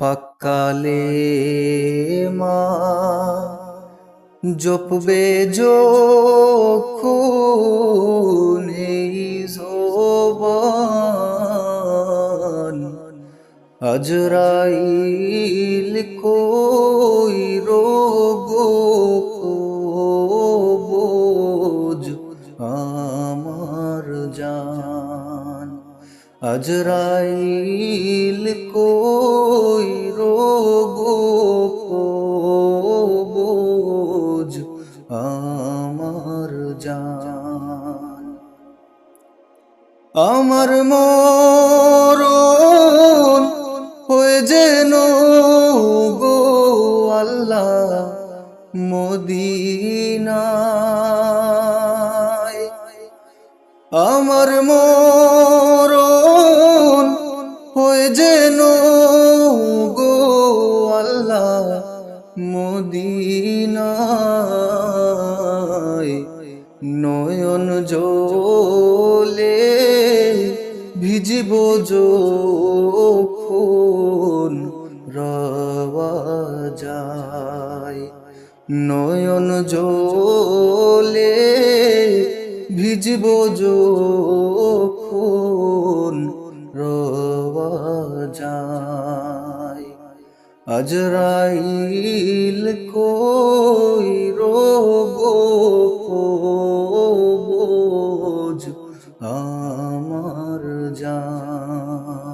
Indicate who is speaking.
Speaker 1: পাকালে মা জপবে এই জবান। আজরাইল কই রোগো বোঝ আমার জান। আজরাইল কই রোগো বোঝ আমার জান। আমার মরণ হয়ে যেন গো আল্লাহ মদিনায়। আমার মরণ যেন গো আল্লাহ মদিনায় নয়ন জলে ভিজিব যখন রওয়া যায়? নয়ন জলে ভিজিব যখন আজরাইল কই রোগ আমার জান।